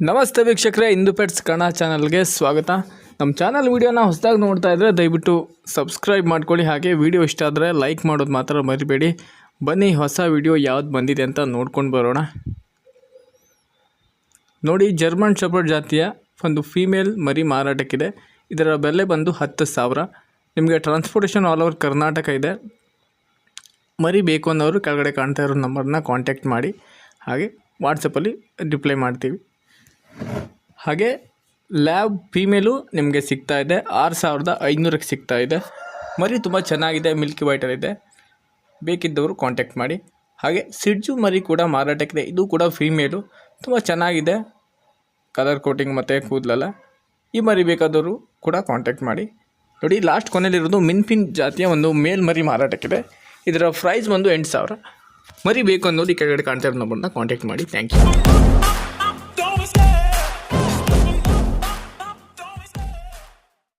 ನಮಸ್ತೆ ವೀಕ್ಷಕರೇ, ಇಂದು ಪೆಟ್ಸ್ ಕನ್ನಡ ಚಾನಲ್ಗೆ ಸ್ವಾಗತ. ನಮ್ಮ ಚಾನಲ್ ವೀಡಿಯೋನ ಹೊಸದಾಗಿ ನೋಡ್ತಾ ಇದ್ದರೆ ದಯವಿಟ್ಟು ಸಬ್ಸ್ಕ್ರೈಬ್ ಮಾಡ್ಕೊಳ್ಳಿ. ಹಾಗೆ ವಿಡಿಯೋ ಇಷ್ಟ ಆದರೆ ಲೈಕ್ ಮಾಡೋದು ಮಾತ್ರ ಮರಿಬೇಡಿ. ಬನ್ನಿ, ಹೊಸ ವಿಡಿಯೋ ಯಾವ್ದು ಬಂದಿದೆ ಅಂತ ನೋಡ್ಕೊಂಡು ಬರೋಣ. ನೋಡಿ, ಜರ್ಮನ್ ಶಪರ್ಡ್ ಜಾತಿಯ ಒಂದು ಫೀಮೇಲ್ ಮರಿ ಮಾರಾಟಕ್ಕಿದೆ. ಇದರ ಬೆಲೆ ಬಂದು ಹತ್ತು ಸಾವಿರ. ನಿಮಗೆ ಟ್ರಾನ್ಸ್ಪೋರ್ಟೇಷನ್ ಆಲ್ ಓವರ್ ಕರ್ನಾಟಕ ಇದೆ. ಮರಿ ಬೇಕು ಅನ್ನೋರು ಕೆಳಗಡೆ ಕಾಣ್ತಾ ಇರೋ ನಂಬರ್ನ ಕಾಂಟ್ಯಾಕ್ಟ್ ಮಾಡಿ. ಹಾಗೆ ವಾಟ್ಸಪ್ಪಲ್ಲಿ ರಿಪ್ಲೈ ಮಾಡ್ತೀವಿ. ಹಾಗೆ ಲ್ಯಾಬ್ ಫೀಮೇಲು ನಿಮಗೆ ಸಿಗ್ತಾ ಇದೆ. ಆರು ಸಾವಿರದ ಐನೂರಕ್ಕೆ ಸಿಗ್ತಾ ಇದೆ. ಮರಿ ತುಂಬ ಚೆನ್ನಾಗಿದೆ ಮಿಲ್ಕಿ ವೈಟಲ್ಲಿದೆ ಬೇಕಿದ್ದವರು ಕಾಂಟ್ಯಾಕ್ಟ್ ಮಾಡಿ. ಹಾಗೆ ಸಿಡ್ಜು ಮರಿ ಕೂಡ ಮಾರಾಟಕ್ಕಿದೆ. ಇದು ಕೂಡ ಫೀಮೇಲು ತುಂಬ ಚೆನ್ನಾಗಿದೆ. ಕಲರ್ ಕೋಟಿಂಗ್ ಮತ್ತು ಕೂದಲಲ್ಲ. ಈ ಮರಿ ಬೇಕಾದವರು ಕೂಡ ಕಾಂಟ್ಯಾಕ್ಟ್ ಮಾಡಿ. ನೋಡಿ ಲಾಸ್ಟ್ ಕೊನೆಯಲ್ಲಿರೋದು ಮಿನ್ಫಿನ್ ಜಾತಿಯ ಒಂದು ಮೇಲ್ ಮರಿ ಮಾರಾಟಕ್ಕಿದೆ. ಇದರ ಪ್ರೈಸ್ ಬಂದು ಎಂಟು ಸಾವಿರ. ಮರಿ ಬೇಕು ಅನ್ನೋದು ಈ ಕೆಳಗಡೆ ಕಾಣ್ತಾ ಇರೋ ನಂಬರ್ನ ಕಾಂಟ್ಯಾಕ್ಟ್ ಮಾಡಿ. Thank you